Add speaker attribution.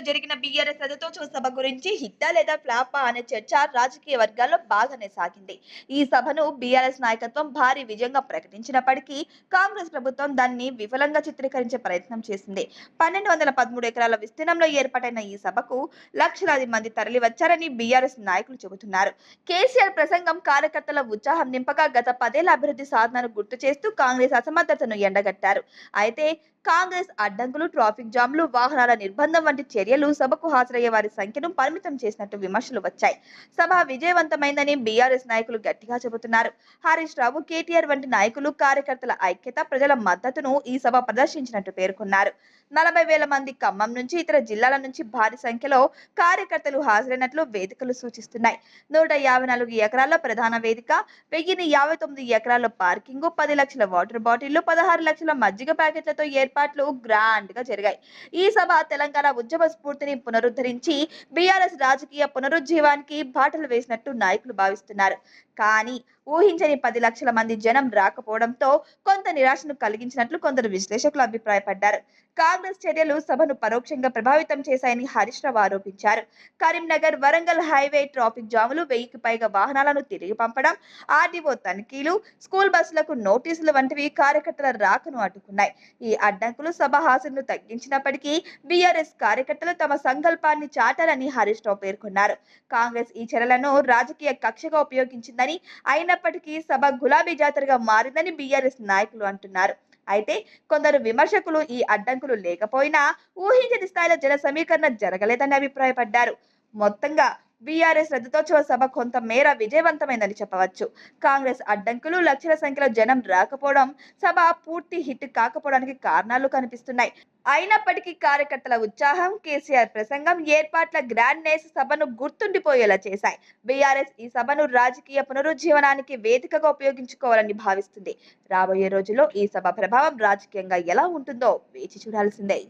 Speaker 1: లో జరిగిన బీఆర్ఎస్ రథోత్సవ సభ గురించి హిట్టా లేదా ఫ్లాపా అనే చర్చ రాజకీయ వర్గాల్లో బాగానే సాగింది. ఈ సభను బీఆర్ఎస్ నాయకత్వం భారీ విజయంగా ప్రకటించినప్పటికీ కాంగ్రెస్ ప్రభుత్వం దాన్ని విఫలంగా చిత్రీకరించే ప్రయత్నం చేసింది. పన్నెండు వందల పదమూడు ఎకరాల విస్తీర్ణంలో ఏర్పాటైన ఈ సభకు లక్షలాది మంది తరలి వచ్చారని బీఆర్ఎస్ నాయకులు చెబుతున్నారు. కేసీఆర్ ప్రసంగం కార్యకర్తల ఉత్సాహం నింపగా గత పదేళ్ళ అభివృద్ధి సాధనను గుర్తు చేస్తూ కాంగ్రెస్ అసమర్థతను ఎండగట్టారు. అయితే కాంగ్రెస్ అడ్డంకులు ట్రాఫిక్ జామ్లు వాహనాల నిర్బంధం వంటి చర్యలు సభకు హాజరయ్యే వారి సంఖ్యను పరిమితం చేసినట్టు విమర్శలు వచ్చాయి. సభ విజయవంతమైందని బీఆర్ఎస్ నాయకులు గట్టిగా చెబుతున్నారు. హరీష్ రావు కేటీఆర్ వంటి నాయకులు కార్యకర్తల ఐక్యత ప్రజల మద్దతును ఈ సభ ప్రదర్శించినట్టు పేర్కొన్నారు. నలభై వేల మంది ఖమ్మం నుంచి ఇతర జిల్లాల నుంచి భారీ సంఖ్యలో కార్యకర్తలు హాజరైనట్లు వేదికలు సూచిస్తున్నాయి. నూట యాభై నాలుగు ఎకరాల ప్రధాన వేదిక వెయ్యిన్ని యాభై తొమ్మిది ఎకరాల పార్కింగ్ పది లక్షల వాటర్ బాటిళ్ళు పదహారు లక్షల మజ్జిగ ప్యాకెట్లతో ఏర్పాట్లు గ్రాండ్గా జరిగాయి. ఈ సభ తెలంగాణ ఉద్యమ స్ఫూర్తిని పునరుద్ధరించి బీఆర్ఎస్ రాజకీయ పునరుజ్జీవానికి బాటలు వేసినట్టు నాయకులు భావిస్తున్నారు. కానీ ఊహించని పది లక్షల మంది జనం రాకపోవడంతో కొంత నిరాశను కలిగించినట్లు కొందరు విశ్లేషకులు అభిప్రాయపడ్డారు. కాంగ్రెస్ చర్యలు సభను పరోక్షంగా ప్రభావితం చేశాయని హరీష్ రావు ఆరోపించారు. కరీంనగర్ వరంగల్ హైవే ట్రాఫిక్ జాములు వెయ్యికి పైగా వాహనాలను తిరిగి పంపడం ఆర్డీఓ తనిఖీలు స్కూల్ బస్సులకు నోటీసులు వంటివి కార్యకర్తల రాకను అడ్డుకున్నాయి. ఈ అడ్డు అడ్డంకులు సభ హాజరును తగ్గించినప్పటికీ బీఆర్ఎస్ కార్యకర్తలు తమ సంకల్పాన్ని చాటారని హరీష్ రావు పేర్కొన్నారు. కాంగ్రెస్ ఈ చర్యలను రాజకీయ కక్షగా ఉపయోగించిందని అయినప్పటికీ సభ గులాబీ జాతరగా మారిందని బీఆర్ఎస్ నాయకులు అంటున్నారు. అయితే కొందరు విమర్శకులు ఈ అడ్డంకులు లేకపోయినా ఊహించని స్థాయిలో జన సమీకరణ జరగలేదని అభిప్రాయపడ్డారు. మొత్తంగా బీఆర్ఎస్ రద్దతోత్సవ సభ కొంత మేర విజయవంతమైందని చెప్పవచ్చు. కాంగ్రెస్ అడ్డంకులు లక్షల సంఖ్యలో జనం రాకపోవడం సభ పూర్తి హిట్ కాకపోవడానికి కారణాలు కనిపిస్తున్నాయి. అయినప్పటికీ కార్యకర్తల ఉత్సాహం కేసీఆర్ ప్రసంగం ఏర్పాట్ల గ్రాండ్నెస్ సభను గుర్తుండిపోయేలా చేశాయి. బీఆర్ఎస్ ఈ సభను రాజకీయ పునరుజ్జీవనానికి వేదికగా ఉపయోగించుకోవాలని భావిస్తుంది. రాబోయే రోజుల్లో ఈ సభ ప్రభావం రాజకీయంగా ఎలా ఉంటుందో వేచి చూడాల్సిందే.